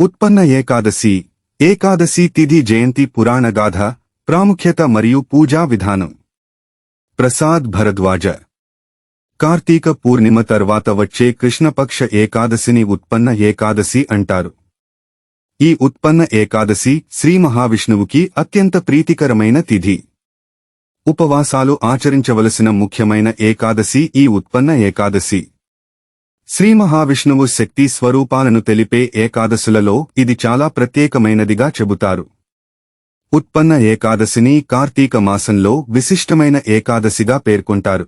ఉత్పన్న ఏకాదశి. ఏకాదశి తిథి జయంతి పురాణగాథ ప్రాముఖ్యత మరియు పూజా విధానం. ప్రసాద్ భరద్వాజ. కార్తీక పూర్ణిమ తర్వాత వచ్చే కృష్ణపక్ష ఏకాదశిని ఉత్పన్న ఏకాదశి అంటారు. ఈ ఉత్పన్న ఏకాదశి శ్రీ మహావిష్ణువుకి అత్యంత ప్రీతికరమైన తిథి. ఉపవాసాలు ఆచరించవలసిన ముఖ్యమైన ఏకాదశి ఈ ఉత్పన్న ఏకాదశి. శ్రీ మహావిష్ణువు శక్తి స్వరూపాలను తెలిపే ఏకాదశులలో ఇది చాలా ప్రత్యేకమైనదిగా చెబుతారు. ఉత్పన్న ఏకాదశిని కార్తీక మాసంలో విశిష్టమైన ఏకాదశిగా పేర్కొంటారు.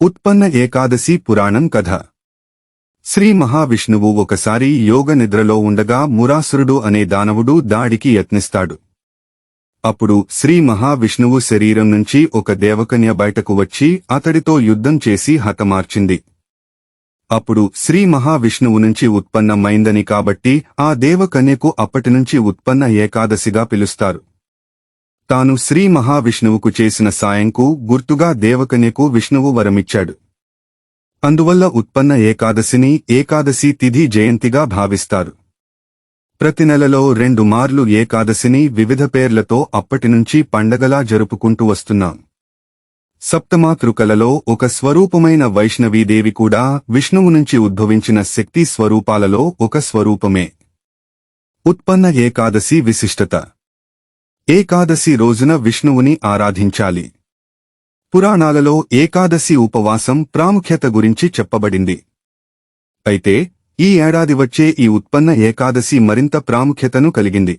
ఉత్పన్న ఏకాదశి పురాణం కథ. శ్రీ మహావిష్ణువు ఒకసారి యోగ నిద్రలో ఉండగా మురాసురుడు అనే దానవుడు దాడికి యత్నిస్తాడు. అప్పుడు శ్రీ మహావిష్ణువు శరీరం నుంచి ఒక దేవకన్య బయటకు వచ్చి అతడితో యుద్ధం చేసి హతమార్చింది. అప్పుడు శ్రీ మహావిష్ణువు నుంచి ఉత్పన్నమైందని కాబట్టి ఆ దేవకన్యకు అప్పటినుంచి ఉత్పన్న ఏకాదశిగా పిలుస్తారు. తాను శ్రీ మహావిష్ణువుకు చేసిన సాయంకు గుర్తుగా దేవకన్యకు విష్ణువు వరమిచ్చాడు. అందువల్ల ఉత్పన్న ఏకాదశిని ఏకాదశి తిథి జయంతిగా భావిస్తారు. ప్రతి నెలలో రెండు మార్లు ఏకాదశిని వివిధ పేర్లతో అప్పటినుంచి పండగలా జరుపుకుంటూ వస్తున్నాం. సప్తమాతృకలలో ఒక స్వరూపమైన వైష్ణవీదేవి కూడా విష్ణువు నుంచి ఉద్భవించిన శక్తి స్వరూపాలలో ఒక స్వరూపమే. ఉత్పన్న ఏకాదశి విశిష్టత. ఏకాదశి రోజున విష్ణువుని ఆరాధించాలి. పురాణాలలో ఏకాదశి ఉపవాసం ప్రాముఖ్యత గురించి చెప్పబడింది. అయితే ఈ ఏడాది వచ్చే ఈ ఉత్పన్న ఏకాదశి మరింత ప్రాముఖ్యతను కలిగింది.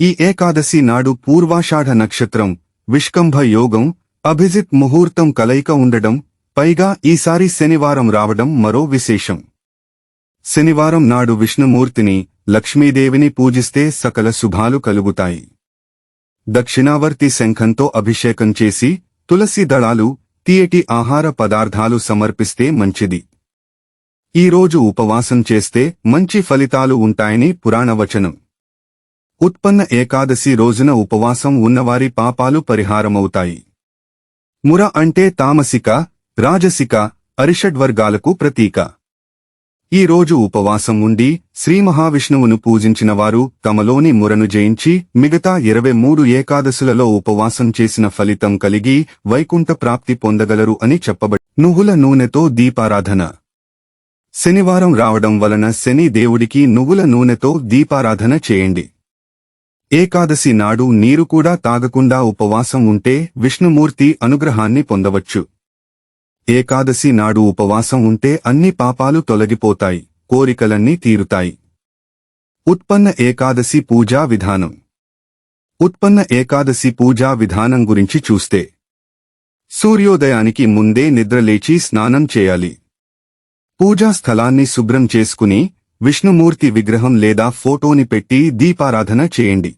ఈ ఏకాదశి నాడు పూర్వాషాఢ నక్షత్రం విష్కంభ యోగం అభిజిత్ ముహూర్తం కలయిక ఉండడం పైగా ఈసారి శనివారం రావడం మరో విశేషం. శనివారం నాడు విష్ణుమూర్తిని లక్ష్మీదేవిని పూజిస్తే సకల శుభాలు కలుగుతాయి. దక్షిణావర్తి శంఖంతో అభిషేకం చేసి తులసి దళాలు తీయటి ఆహార పదార్థాలు సమర్పిస్తే మంచిది. ఈ రోజు ఉపవాసం చేస్తే మంచి ఫలితాలు ఉంటాయని పురాణవచనం. ఉత్పన్న ఏకాదశి రోజున ఉపవాసం ఉన్నవారి పాపాలు పరిహారమవుతాయి. ముర అంటే తామసిక రాజసిక అరిషడ్వర్గాలకు ప్రతీక. ఈ రోజు ఉపవాసం ఉండి శ్రీ మహావిష్ణువును పూజించిన వారు తమలోని మురను జయించి మిగతా ఇరవై మూడు ఏకాదశులలో ఉపవాసం చేసిన ఫలితం కలిగి వైకుంఠ ప్రాప్తి పొందగలరు అని చెప్పబడి నువ్వుల నూనెతో దీపారాధన. శనివారం రావడం వలన శని దేవుడికి నువ్వుల నూనెతో దీపారాధన చేయండి. ఏకాదశి నాడు నీరు కూడా తాగకుండా ఉపవాసం ఉంటే విష్ణుమూర్తి అనుగ్రహాన్ని పొందవచ్చు. ఏకాదశి నాడు ఉపవాసం ఉంటే అన్ని పాపాలు తొలగిపోతాయి కోరికలన్నీ తీరుతాయి. ఉత్పన్న ఏకాదశి పూజా విధానం. ఉత్పన్న ఏకాదశి పూజా విధానం గురించి చూస్తే. సూర్యోదయానికి ముందే నిద్రలేచి స్నానం చేయాలి. పూజా స్థలాన్ని శుభ్రం చేసుకుని విష్ణుమూర్తి విగ్రహం లేదా ఫోటోని పెట్టి దీపారాధన చేయండి.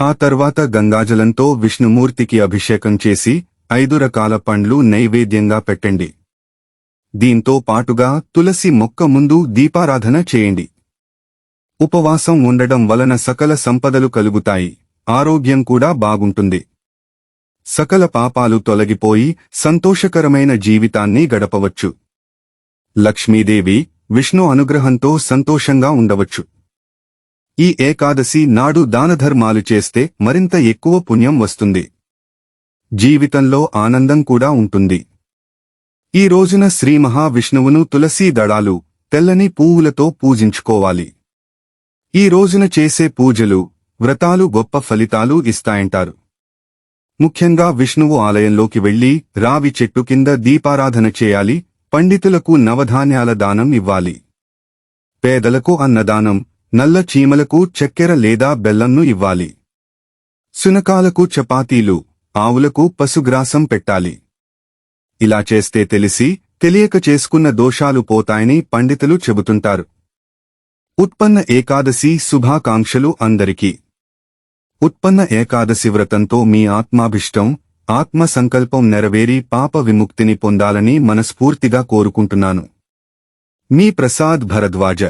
ఆ తర్వాత గంగాజలంతో విష్ణుమూర్తికి అభిషేకం చేసి ఐదు రకాల పండ్లు నైవేద్యంగా పెట్టండి. దీంతో పాటుగా తులసి మొక్క ముందు దీపారాధన చేయండి. ఉపవాసం ఉండడం వలన సకల సంపదలు కలుగుతాయి. ఆరోగ్యం కూడా బాగుంటుంది. సకల పాపాలు తొలగిపోయి సంతోషకరమైన జీవితాన్ని గడపవచ్చు. లక్ష్మీదేవి విష్ణు అనుగ్రహంతో సంతోషంగా ఉండవచ్చు. ఈ ఏకాదశి నాడు దానధర్మాలు చేస్తే మరింత ఎక్కువ పుణ్యం వస్తుంది. జీవితంలో ఆనందం కూడా ఉంటుంది. ఈ రోజున శ్రీ మహావిష్ణువును తులసీ దళాలు తెల్లని పువ్వులతో పూజించుకోవాలి. ఈ రోజున చేసే పూజలు వ్రతాలు గొప్ప ఫలితాలు ఇస్తాయంటారు. ముఖ్యంగా విష్ణువు ఆలయంలోకి వెళ్ళి రావి చెట్టు కింద దీపారాధన చేయాలి పండితులకు నవధాన్యాల దానం ఇవ్వాలి. పేదలకు అన్నదానం నల్ల చీమలకు చక్కెర లేదా బెల్లంను ఇవ్వాలి. సునకాలకు చపాతీలు ఆవులకు పశుగ్రాసం పెట్టాలి. ఇలా చేస్తే తెలిసి తెలియక చేసుకున్న దోషాలు పోతాయని పండితులు చెబుతుంటారు. ఉత్పన్న ఏకాదశి శుభాకాంక్షలు అందరికీ. ఉత్పన్న ఏకాదశి వ్రతంతో మీ ఆత్మాభిష్టం ఆత్మ సంకల్పం నెరవేరి పాప విముక్తిని పొందాలని మనస్ఫూర్తిగా కోరుకుంటున్నాను. మీ ప్రసాద్ భరద్వాజ